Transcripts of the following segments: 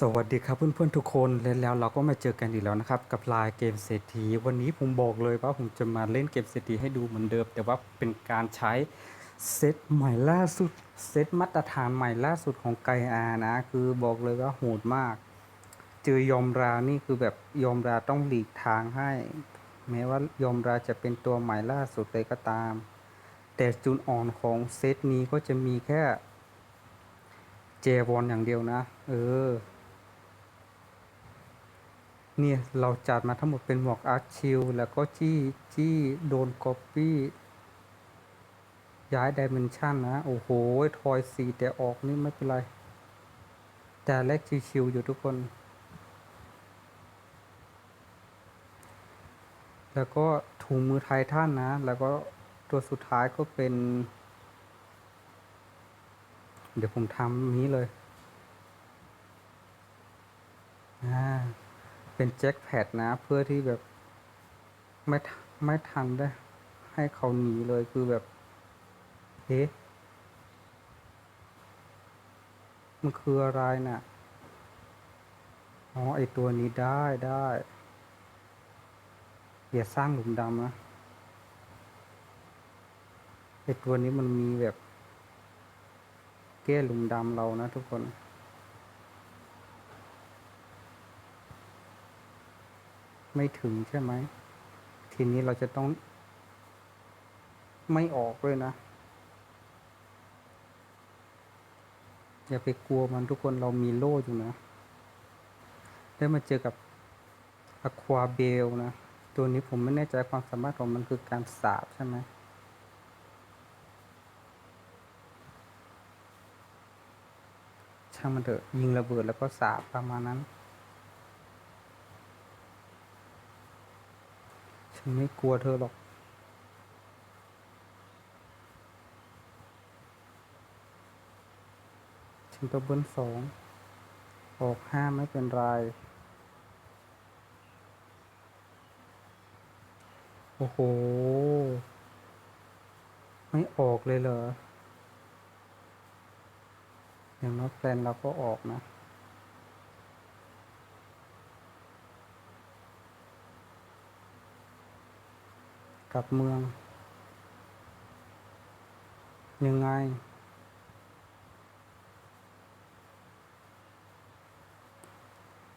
สวัสดีครับเพื่อนๆทุกคนและแล้วเราก็มาเจอกันอีกแล้วนะครับ กับลายเกมเศรษฐี วันนี้ผมบอกเลยว่าผมจะมาเล่นเกมเศรษฐีให้ดูเหมือนเดิม แต่ว่าเป็นการใช้เซตใหม่ล่าสุดเซตมาตรฐานใหม่ล่าสุดของไกอานะ คือบอกเลยว่าโหดมาก เจอยอมรานี่คือแบบยอมราต้องหลีกทางให้ แม้ว่ายอมราจะเป็นตัวใหม่ล่าสุดเลยก็ตาม แต่จุดอ่อนของเซตนี้ก็จะมีแค่เจวอนอย่างเดียวนะ เออ เนี่ยเราจัดมาทั้งหมดเป็นหมวกอาร์ชิลแล้วก็จี้จี้โดนก๊อปปี้ย้ายดิเมนชันนะ โอ้โห ทอยสีแต่ออกนี่ไม่เป็นไร แต่แรกชิวๆอยู่ทุกคน แล้วก็ถุงมือไทท่านนะ แล้วก็ตัวสุดท้ายก็เป็น เดี๋ยวผมทำนี้เลย อ่า เป็นแจ็คแพดนะ เพื่อที่แบบไม่ไม่ทันได้ให้เขาหนีเลยคือแบบเอ๊ะมันคืออะไรน่ะ อ๋อ ไอตัวนี้ได้ได้อย่าสร้างหลุมดำนะไอตัวนี้มันมีแบบ แก้หลุมดำเรานะทุกคน ไม่ถึงใช่ไหม ทีนี้เราจะต้อง ไม่ออกเลยนะ อย่าไปกลัวมันทุกคนเรามีโล่อยู่นะ ได้มาเจอกับอควาเบลนะ ตัวนี้ผมไม่แน่ใจความสามารถของมันคือการสาบใช่ไหมช่างมันเถอะยิงระเบิดแล้วก็สาบประมาณนั้น ฉันไม่กลัวเธอหรอก ฉันตัวเบิ้ลสอง ออกห้าไม่เป็นไร โอ้โห ไม่ออกเลยเหรอ อย่างน้อยแฟนเราก็ออกนะ กับเมือง ยังไง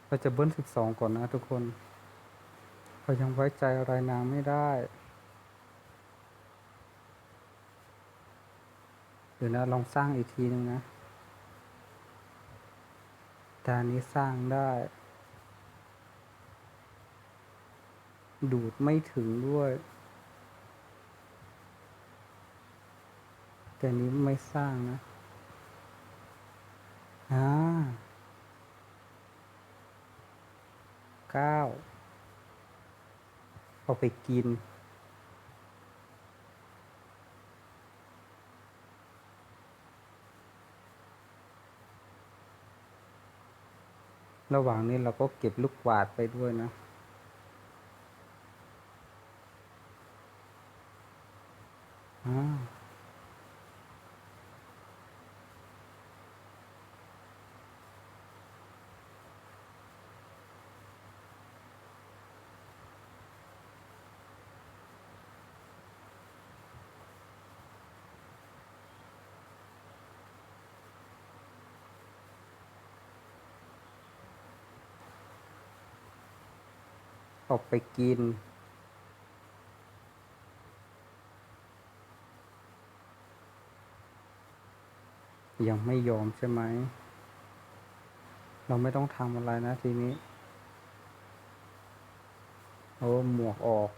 เราจะเบิ้ลสิบสองก่อนนะทุกคนเรายังไว้ใจอะไรนางไม่ได้ เดี๋ยวนะ ลองสร้างอีกทีนึงนะแต่อันนี้สร้างได้ดูดไม่ถึงด้วย แต่นนี้ไม่สร้างนะอ่าเก้าเอาไปกินระหว่างนี้เราก็เก็บลูกกวาดไปด้วยนะ อ่า ออกไปกิน ยังไม่ยอมใช่ไหม เราไม่ต้องทำอะไรนะทีนี้โอ้หมวกออก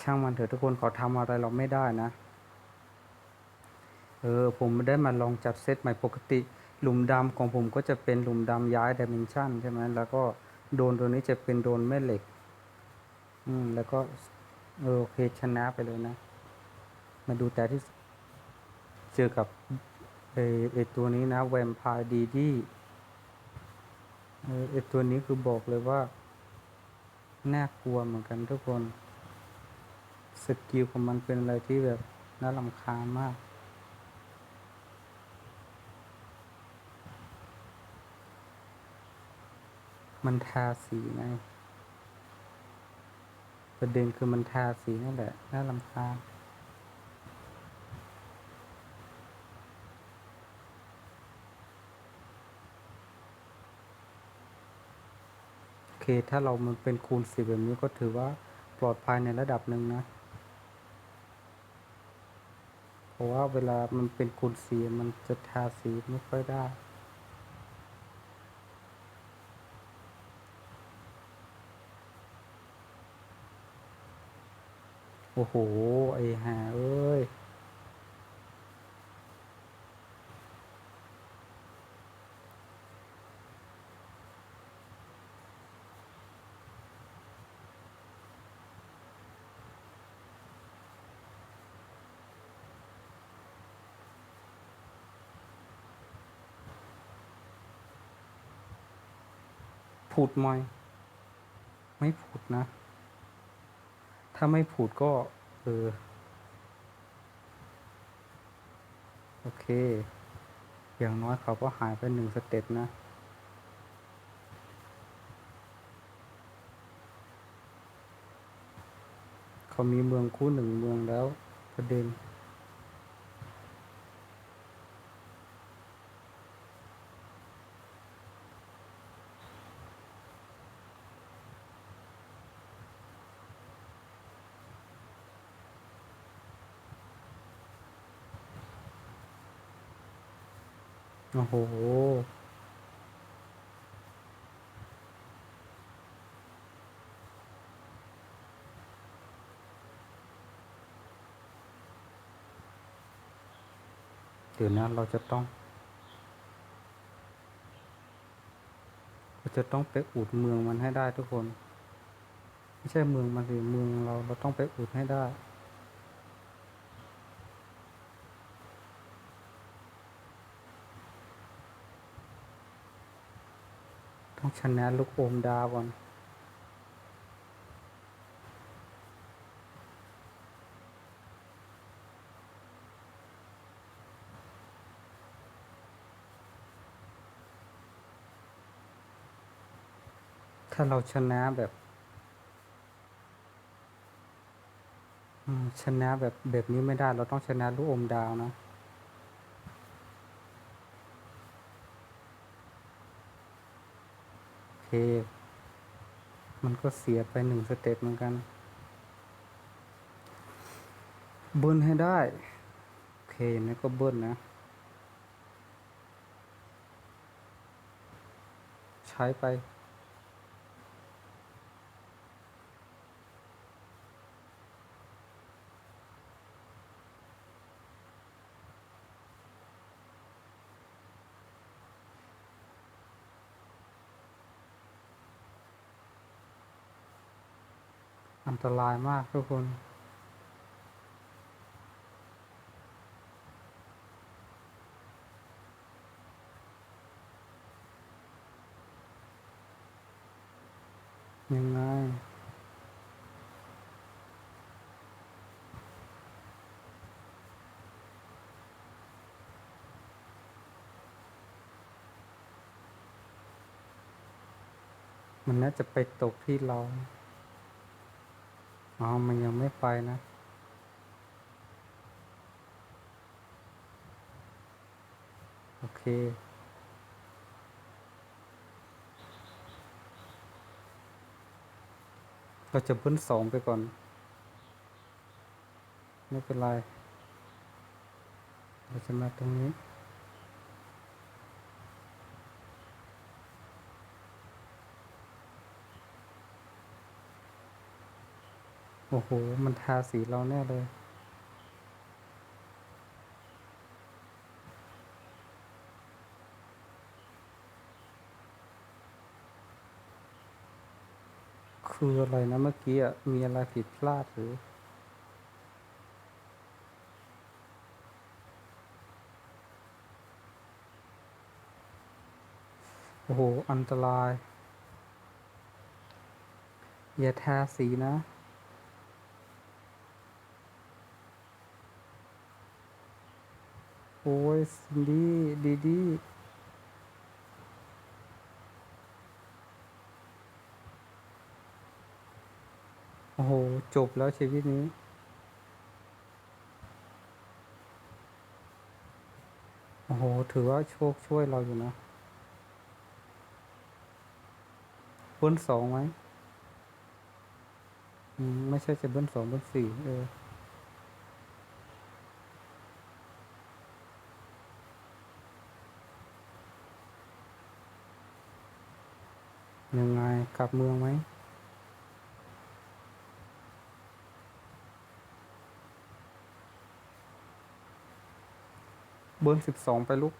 ช่างมันเถอะทุกคนเขาทำอะไรเราไม่ได้นะ เออ ผมได้มาลองจัดเซตใหม่ปกติ หลุมดำของผมก็จะเป็นหลุมดำย้ายดิเมนชันใช่ไหมแล้วก็โดนตัวนี้จะเป็นโดนแม่เหล็ก อืม แล้วก็โอเคชนะไปเลยนะ มาดูแต่ที่เจอกับไอไอตัวนี้นะแวมพายดีดีเออไอตัวนี้คือบอกเลยว่า น่ากลัวเหมือนกันทุกคน สกิลของมันเป็นอะไรที่แบบน่ารำคาญมากมันทาสีไง ประเด็นคือมันทาสีนั่นแหละ น่าลำคาญโอเค ถ้าเรามันเป็นคูณสิบแบบนี้ก็ถือว่าปลอดภัยในระดับหนึ่งนะ เพราะว่าเวลามันเป็นคูณสีมันจะทาสีไม่ค่อยได้ โอ้โห ไอ้ห่าเอ้ยผุดไหมไม่ผุดนะ ถ้าไม่ผุดก็เออโอเค อย่างน้อยเขาก็หายไปหนึ่งสเต็ปนะ เขามีเมืองคู่หนึ่งเมืองแล้วประเด็น โอ้โห เดี๋ยวนะเราจะต้อง เราจะต้องไปอุดเมืองมันให้ได้ทุกคน ไม่ใช่เมืองมันสิเมืองเราเราต้องไปอุดให้ได้ ต้องชนะลูกโอมดาวก่อนถ้าเราชนะแบบชนะแบบแบบนี้ไม่ได้ เราต้องชนะลูกอมดาวนะ โอเค มันก็เสียไปหนึ่งสเต็ปเหมือนกัน เบิ้ลให้ได้ โอเคอย่างนี้ก็เบิ้ลนะ ใช้ไป อันตรายมากทุกคนยังไงมันน่าจะไปตกที่เรา อ๋อ มันยังไม่ไปนะ โอเค เราจะเบิ้ลสองไปก่อน ไม่เป็นไร เราจะมาตรงนี้ อ้โห มันทาสีเราแน่เลยคืออะไรนะเมื่อกี้อะ มีอะไรผิดพลาดหรือ โอ้โห อันตราย อย่าทาสีนะ โอ้ยดีดีดีโอ้โห จบแล้วชีวิตนี้ โอ้โห ถือว่าโชคช่วยเราอยู่นะเบิ้นสองไหม ไม่ใช่จะเบิ้นสองเบิ้นสี่เออ ยังไงกลับเมืองไหมเบอร์สิบสองไปลูก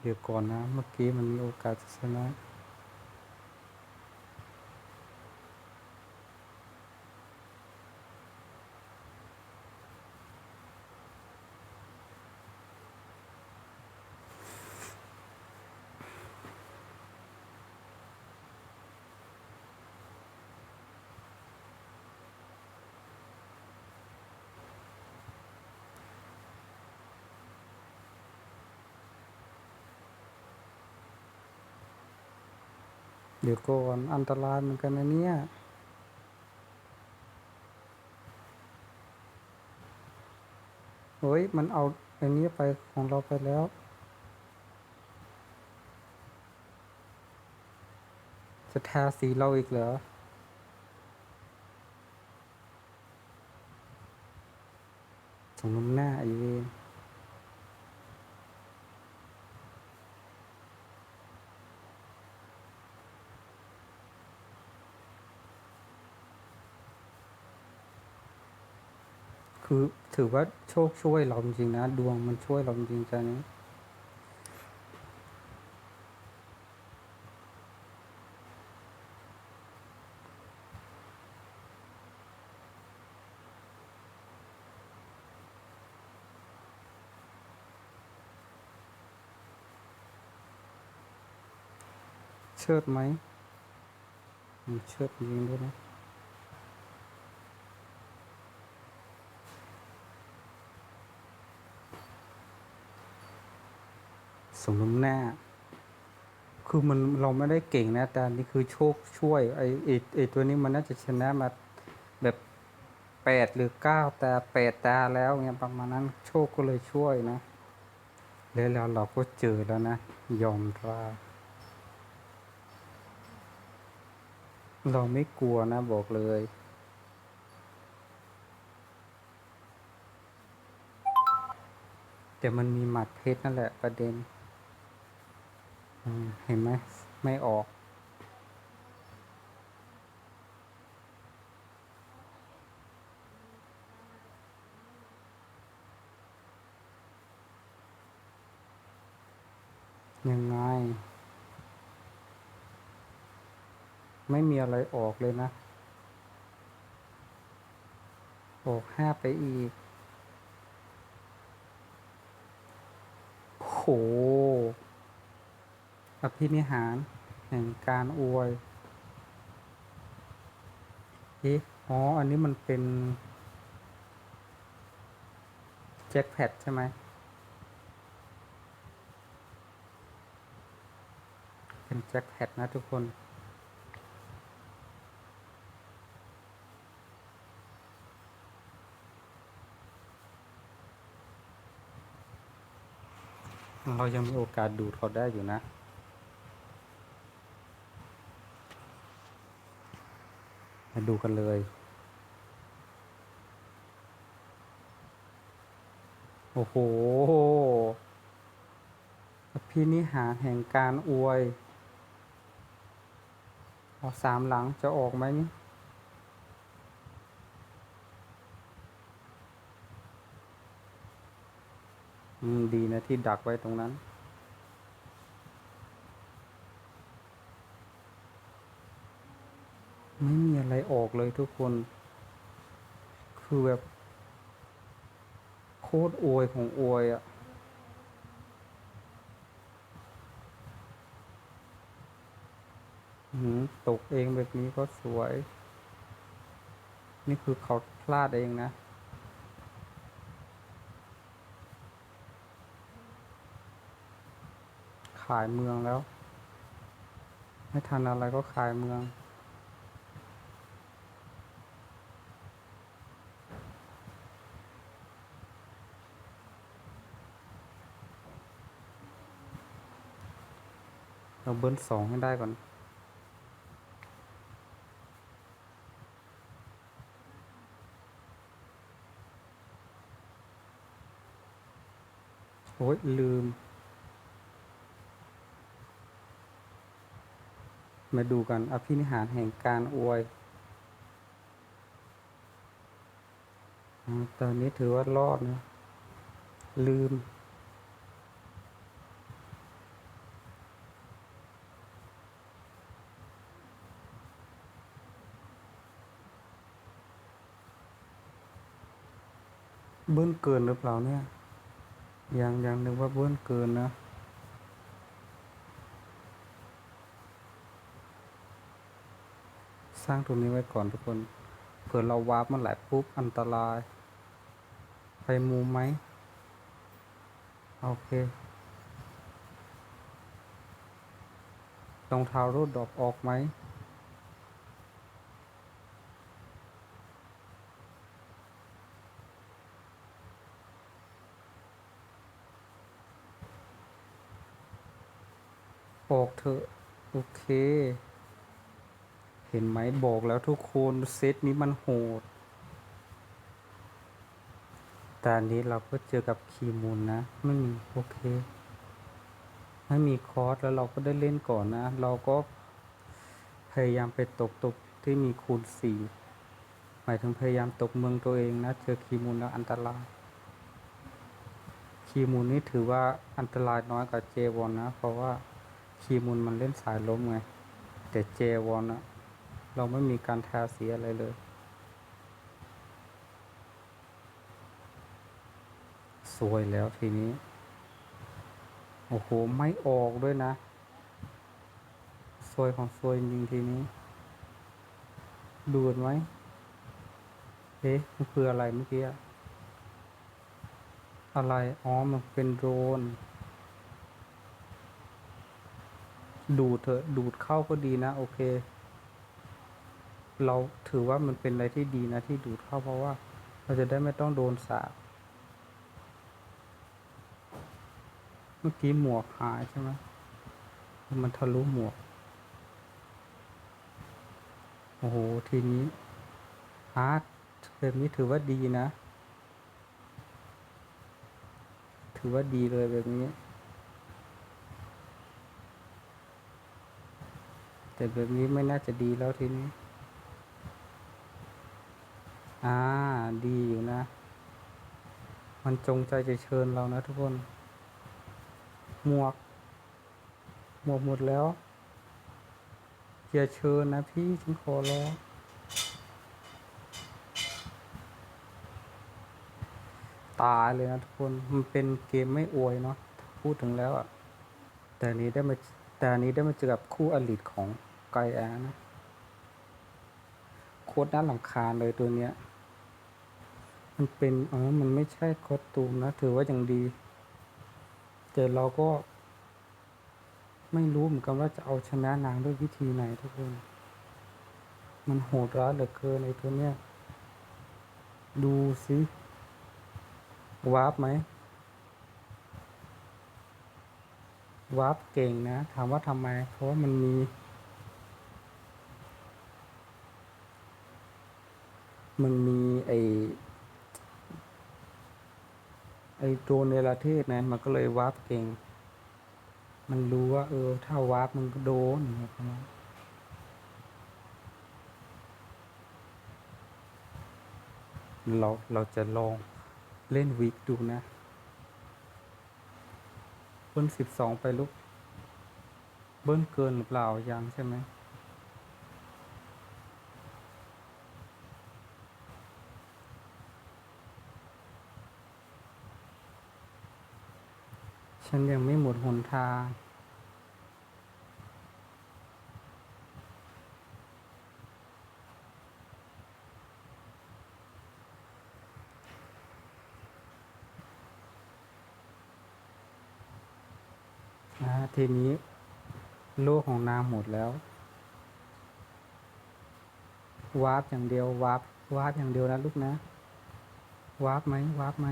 เดี๋ยวก่อนนะ เมื่อกี้มันมีโอกาสจะชนะ เดี๋ยวก่อนอันตรายเหมือนกันนะเนี่ยเฮ้ย มันเอาอันนี้ไปของเราไปแล้ว จะทาสีเราอีกเหรอสมน้ำหน้าไอเวน คือถือว่าโชคช่วยเราจริงๆนะ ดวงมันช่วยเราจริงๆจ้ะนี้เชิดไหมอืมเชิดจริงด้วยนะ สมน้ำหน้า คือมันเราไม่ได้เก่งนะแต่นี่คือโชคช่วยไอไอไอตัวนี้มันน่าจะชนะมาแบบแปดหรือเก้าตาแปดตาแล้วเนี่ยประมาณนั้นโชคก็เลยช่วยนะแล้วเราก็เจอแล้วนะ ยอมราเราไม่กลัวนะบอกเลย แต่มันมีหมัดเพชรนั่นแหละประเด็น เห็นไหมไม่ออก ยังไง ไม่มีอะไรออกเลยนะ ออกห้าไปอีกโห อภินิหารแห่งการอวยเอ๊ะอ๋อ อันนี้มันเป็นแจ็คแพดใช่ไหม เป็นแจ็คแพดนะทุกคนเรายังมีโอกาสดูดเขาได้อยู่นะ มาดูกันเลยโอ้โหอภินิหารแห่งการอวยเอาสามหลังจะออกไหมนี่อืมดีนะที่ดักไว้ตรงนั้น ไม่มีอะไรออกเลยทุกคน คือแบบ โคตรอวยของอวยอะ่ะหืมตกเองแบบนี้ก็สวย นี่คือเขาพลาดเองนะขายเมืองแล้ว ไม่ทันอะไรก็ขายเมือง เราเบิ้ลสองให้ได้ก่อน โอ้ย ลืม มาดูกัน อภินิหารแห่งการอวยอตอนนี้ถือว่ารอดนะ ลืม เบิ้ลเกินหรือเปล่าเนี่ยยังยังนึกว่าเบิ้ลเกินนะ สร้างตรงนี้ไว้ก่อนทุกคน เผื่อเราวาร์ปมื่อไหร่ปุ๊บอันตราย ไปมุมไหม โอเครองเท้ารูดดอกออกไหม ออกเถอะ โอเค เห็นไหมบอกแล้วทุกคนเซตนี้มันโหดแต่อันนี้เราก็เจอกับคีมูลนะ ไม่มีโอเค ไม่มีคอร์สแล้วเราก็ได้เล่นก่อนนะ เราก็พยายามไปตกตกที่มีคูณสี่หมายถึงพยายามตกเมืองตัวเองนะ เจอคีมูลแล้วอันตรายคีมูลนี่ถือว่าอันตรายน้อยกว่าเจวอนนะ เพราะว่า คีมูลมันเล่นสายล้มไง แต่เจวอนอะเราไม่มีการทาสีอะไรเลย สวยแล้วทีนี้ โอ้โห ไม่ออกด้วยนะ สวยของสวยจริงทีนี้ ดูดไหมเอ๊ะมันคืออะไรเมื่อกี้ อะอะไร อ๋อ มันเป็นโดรน ดูดเถอะดูดเข้าก็ดีนะ โอเค เราถือว่ามันเป็นอะไรที่ดีนะที่ดูดเข้าเพราะว่า เราจะได้ไม่ต้องโดนสาบเมื่อกี้หมวกหายใช่ไหมมันทะลุหมวก โอ้โห ทีนี้อาร์ตแบบนี้ถือว่าดีนะ ถือว่าดีเลยแบบนี้ แต่แบบนี้ไม่น่าจะดีแล้วทีนี้ อ่า ดีอยู่นะ มันจงใจจะเชิญเรานะทุกคน หมวก หมวกหมดแล้วอย่าเชิญนะพี่ฉันขอร้องตายเลยนะทุกคน มันเป็นเกมไม่อวยเนาะ พูดถึงแล้วอะแต่นี้ได้มาแต่นนี้ได้มาเจอกับคู่อลิตของ ไกแอนะโคตรน่าหลำคาเลยตัวเนี้ย มันเป็น อ๋อ มันไม่ใช่โคอสตูมนะ ถือว่ายังดี แต่เราก็ ไม่รู้เหมือนกันว่าจะเอาชนะนางด้วยวิธีไหนทุกคน มันโหดร้ายเหลือเกินไอ้ตัวเนี้ย ดูสิวาร์ปไหมวาร์ปเก่งนะ ถามว่าทำไม เพราะว่ามันมี มันมีไอไอโดรนในประเทศนะมันก็เลยวาร์ปเก่ง มันรู้ว่า เออ ถ้าวาร์ปมันก็โดนอย่างเระมาเราเราจะลองเล่นวิกดูนะเบิ้ลสิบสองไปลูกเบิ้ลเกินหรือเปล่ายังใช่ไหม ฉันยังไม่หมดหนทางอ่าทีนี้โลกของนางหมดแล้ว วาร์ปอย่างเดียววาร์ปวาร์ปอย่างเดียวนะลูกนะ วาร์ปไหมวาร์ปไหม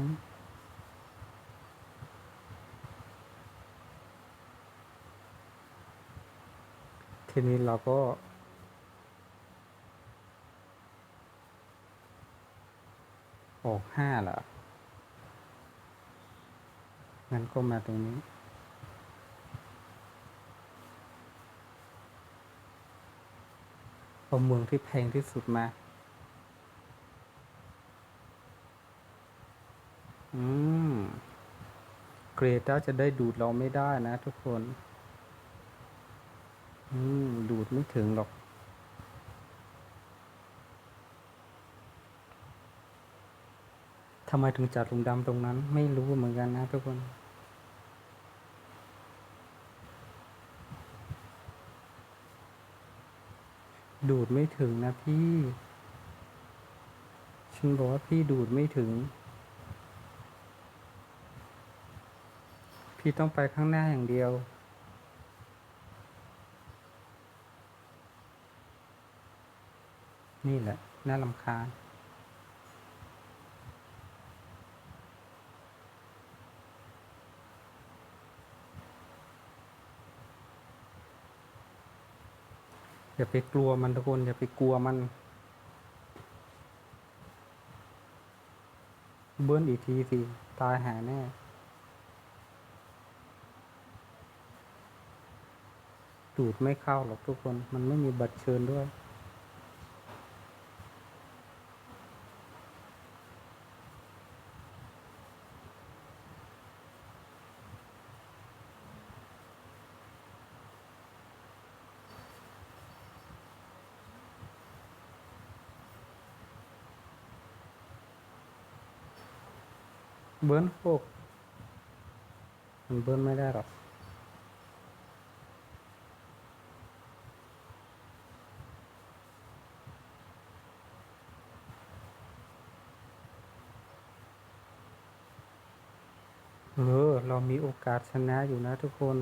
ทีนี้เราก็ ออกห้าเหรองั้นก็มาตรงนี้ เอาเมืองที่แพงที่สุดมา อืม เกรดาจะได้ดูดเราไม่ได้นะทุกคน อืม ดูดไม่ถึงหรอก ทำไมถึงจัดลุงดำตรงนั้น ไม่รู้เหมือนกันนะทุกคนดูดไม่ถึงนะพี่ ฉันบอกว่าพี่ดูดไม่ถึง พี่ต้องไปข้างหน้าอย่างเดียว นี่แหละ น่าลำคาญอย่าไปกลัวมันทุกคน อย่าไปกลัวมัน เบิ้ลอีกทีสิ ตายหาแน่ดูดไม่เข้าหรอกทุกคน มันไม่มีบัตรเชิญด้วย เบิ้ลหกมันเบิ้ลไม่ได้หรอก เออ เรามีโอกาสชนะอยู่นะทุกคน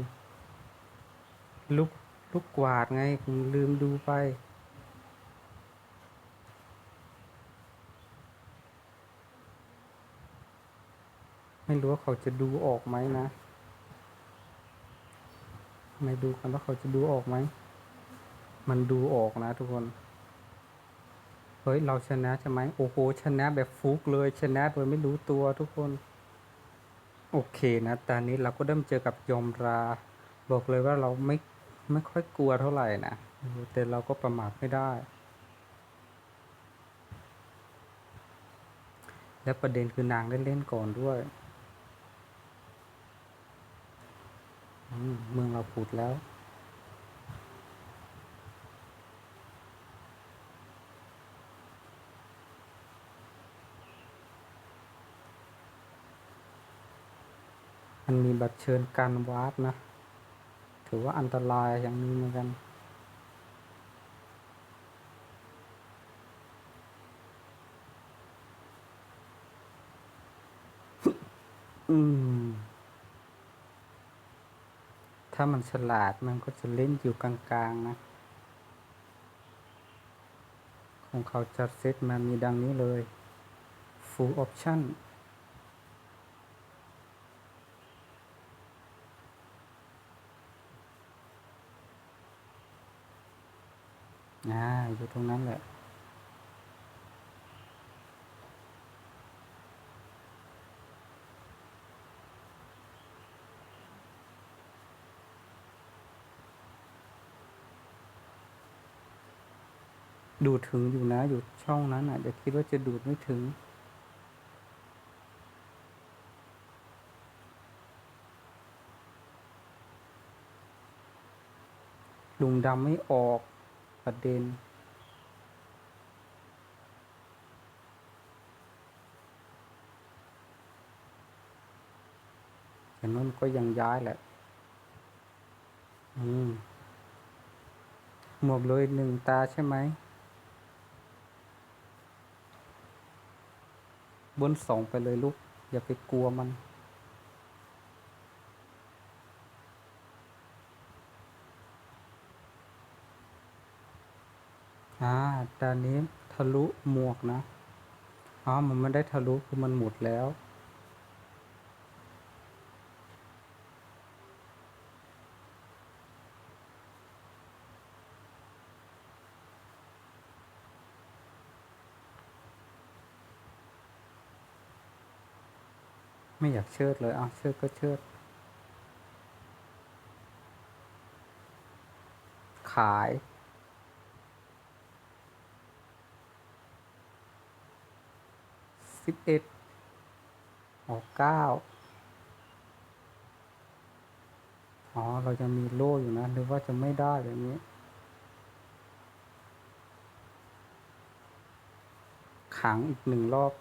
ลูกลูกกวาดไงลืมดูไป ไม่รู้ว่าเขาจะดูออกไหมนะ ไม่ดูกันว่าเขาจะดูออกไหม มันดูออกนะทุกคน เฮ้ย เราชนะใช่ไหมโอ้โห ชนะแบบฟุกเลย ชนะโดยไม่รู้ตัวทุกคน โอเคนะ ตอนนี้เราก็เริ่มเจอกับยมรา บอกเลยว่าเราไม่ไม่ค่อยกลัวเท่าไหร่นะ แต่เราก็ประมาทไม่ได้และประเด็นคือนางได้เล่นก่อนด้วย อืม เมืองเราผุดแล้ว มันมีบัตรเชิญการวาร์ปนะ ถือว่าอันตรายอย่างนี้เหมือนกัน ถ้ามันฉลาดมันก็จะเล่นอยู่กลางๆนะ ของเขาจัดเซตมามีดังนี้เลย full option อ่าอยู่ตรงนั้นแหละ ดูดถึงอยู่นะอยู่ช่องนั้นอะอย่าคิดว่าจะดูดไม่ถึง ลุงดำไม่ออกประเด็น แต่นั่นก็ยังย้ายแหละ อืม หมดเลยหนึ่งตาใช่ไหม บนสองไปเลยลูก อย่าไปกลัวมันอ่าตอนนี้ทะลุหมวกนะอ๋อมันไม่ได้ทะลุคือมันหมดแล้ว ไม่อยากเชิดเลย เอะเชิดก็เชิด ขาย สิบเอ็ดออกเก้าอ๋อ เราจะมีโล่อยู่นะ หรือว่าจะไม่ได้แบบนี้ ขังอีกหนึ่งรอบ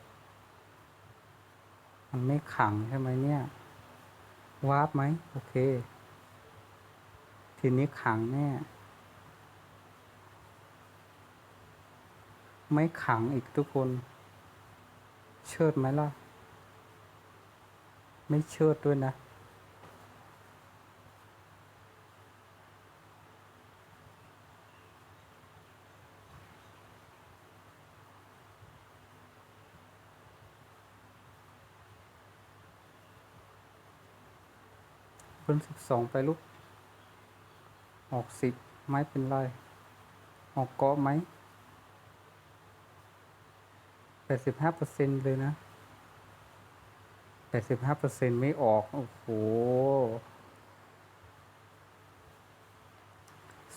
มันไม่ขังใช่ไหมเนี่ยวาร์ปไหมโอเค ทีนี้ขังแน่ไม่ขังอีกทุกคน เชิดไหมล่ะ ไม่เชิดด้วยนะ เพิ่มสิบสองไปลูก ออกสิบไม่เป็นไรออกเกาะไหมแปดสิบห้าเปอร์เซ็นเลยนะแปดสิบห้าเปอร์เซ็นไม่ออก โอ้โห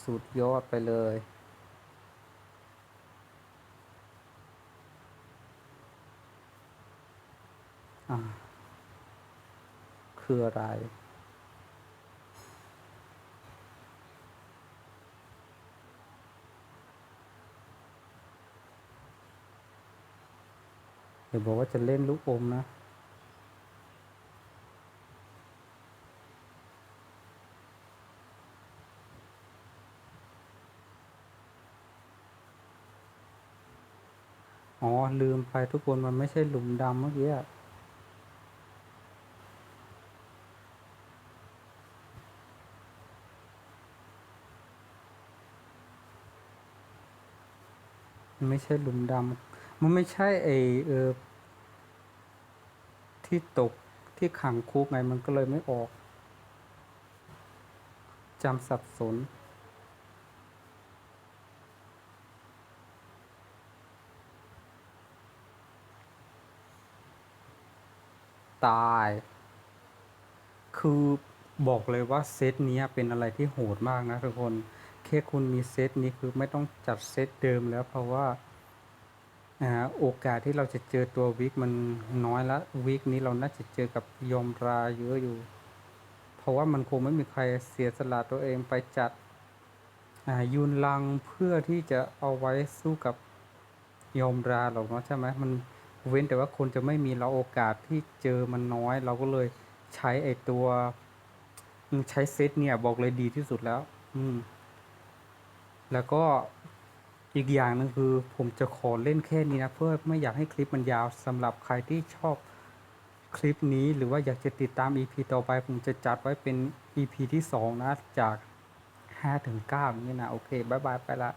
สุดยอดไปเลยคืออะไร เดี๋ยวบอกว่าจะเล่นลูกอมนะ อ๋อ ลืมไปทุกคนมันไม่ใช่หลุมดำเมื่อกี้อะไม่ใช่หลุมดำ มันไม่ใช่ไอเออที่ตกที่ขังคุกไงมันก็เลยไม่ออกจำสับสน ตาย คือบอกเลยว่าเซตนี้เป็นอะไรที่โหดมากนะทุกคนแค่คุณมีเซตนี้คือไม่ต้องจัดเซตเดิมแล้วเพราะว่า โอกาสที่เราจะเจอตัววิกมันน้อยละวิกนี้เราน่าจะเจอกับยมราเยอะอยู่ เพราะว่ามันคงไม่มีใครเสียสละตัวเองไปจัดยุนลังเพื่อที่จะเอาไว้สู้กับยมราหรอกเนาะใช่ไหมมันเว้นแต่ว่าคนจะไม่มีเราโอกาสที่เจอมันน้อย เราก็เลยใช้ไอตัวใช้เซตเนี่ยบอกเลยดีที่สุดแล้ว อืม แล้วก็ อีกอย่างหนึงคือผมจะขอเล่นแค่นี้นะเพื่อไม่อยากให้คลิปมันยาวสำหรับใครที่ชอบคลิปนี้หรือว่าอยากจะติดตาม EP ต่อไป ผมจะจัดไว้เป็น EP ที่ 2 นะ จาก 5 ถึง9นี้นะ โอเค บ๊ายบาย ไปละ